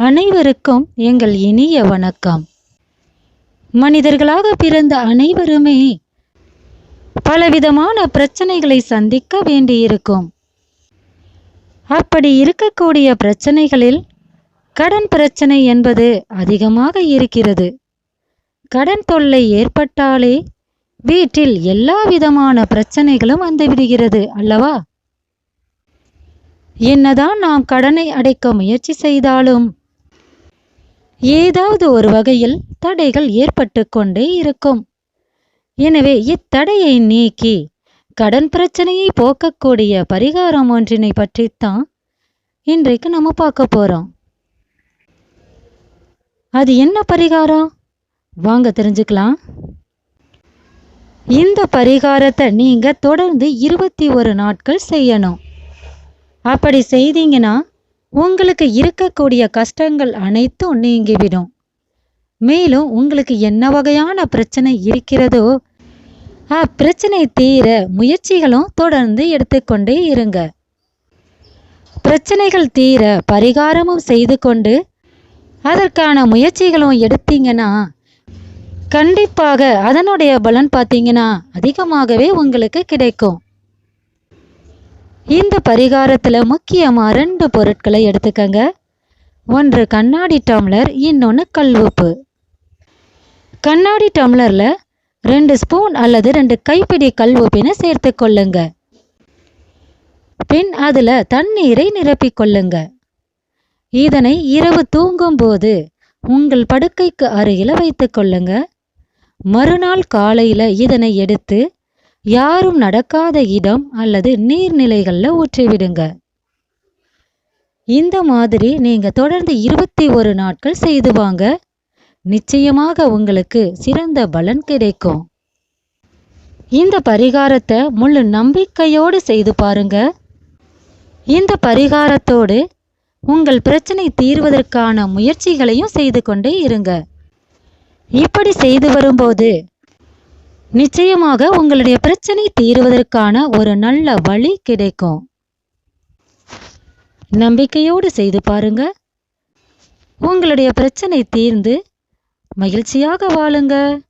அனைவருக்கும் எங்கள் இனிய வணக்கம். மனிதர்களாக பிறந்த அனைவருமே பலவிதமான பிரச்சனைகளை சந்திக்க வேண்டியிருக்கும். அப்படி இருக்கக்கூடிய பிரச்சனைகளில் கடன் பிரச்சனை என்பது அதிகமாக இருக்கிறது. கடன் தொல்லை ஏற்பட்டாலே வீட்டில் எல்லா விதமான பிரச்சனைகளும் வந்துவிடுகிறது அல்லவா? என்னதான் நாம் கடனை அடைக்க முயற்சி செய்தாலும் ஏதாவது ஒரு வகையில் தடைகள் ஏற்பட்டு கொண்டே இருக்கும். எனவே இத்தடையை நீக்கி கடன் பிரச்சனையை போக்கக்கூடிய பரிகாரம் ஒன்றினை பற்றித்தான் இன்றைக்கு நம்ம பார்க்க போறோம். அது என்ன பரிகாரம்? வாங்க தெரிஞ்சுக்கலாம். இந்த பரிகாரத்தை நீங்க தொடர்ந்து இருபத்தி ஒரு நாட்கள் செய்யணும். அப்படி செய்தீங்கன்னா உங்களுக்கு இருக்கக்கூடிய கஷ்டங்கள் அனைத்தும் நீங்கிவிடும் மேலும் உங்களுக்கு என்ன வகையான பிரச்சனை இருக்கிறதோ அப்பிரச்சனை தீர முயற்சிகளும் தொடர்ந்து எடுத்துக்கொண்டே இருங்க. பிரச்சனைகள் தீர பரிகாரமும் செய்து கொண்டு அதற்கான முயற்சிகளும் எடுத்தீங்கன்னா கண்டிப்பாக அதனுடைய பலன் பார்த்தீங்கன்னா அதிகமாகவே உங்களுக்கு கிடைக்கும். இந்த பரிகாரத்தில் முக்கியமாக ரெண்டு பொருட்களை எடுத்துக்கங்க. ஒன்று கண்ணாடி டம்ளர் இன்னொன்று கல் உப்பு. கண்ணாடி டம்ளரில் ரெண்டு ஸ்பூன் அல்லது ரெண்டு கைப்பிடி கல் உப்பினை சேர்த்து கொள்ளுங்க. பின் அதில் தண்ணீரை நிரப்பிக் கொள்ளுங்க. இதனை இரவு தூங்கும்போது உங்கள் படுக்கைக்கு அருகில் வைத்து கொள்ளுங்க. மறுநாள் காலையில் இதனை எடுத்து யாரும் நடக்காத இடம் அல்லது நீர்நிலைகளில் ஊற்றிவிடுங்க இந்த மாதிரி நீங்கள் தொடர்ந்து இருபத்தி ஒரு நாட்கள் செய்து வாங்க. நிச்சயமாக உங்களுக்கு சிறந்த பலன் கிடைக்கும். இந்த பரிகாரத்தை முழு நம்பிக்கையோடு செய்து பாருங்க. இந்த பரிகாரத்தோடு உங்கள் பிரச்சனை தீர்வதற்கான முயற்சிகளையும் செய்து கொண்டே இருங்க. இப்படி செய்து வரும்போது நிச்சயமாக உங்களுடைய பிரச்சனை தீருவதற்கான ஒரு நல்ல வழி கிடைக்கும். நம்பிக்கையோடு செய்து பாருங்க. உங்களுடைய பிரச்சனை தீர்ந்து மகிழ்ச்சியாக வாழுங்க.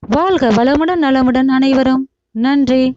வாழ்க வளமுடன் நலமுடன் அனைவரும். நன்றி.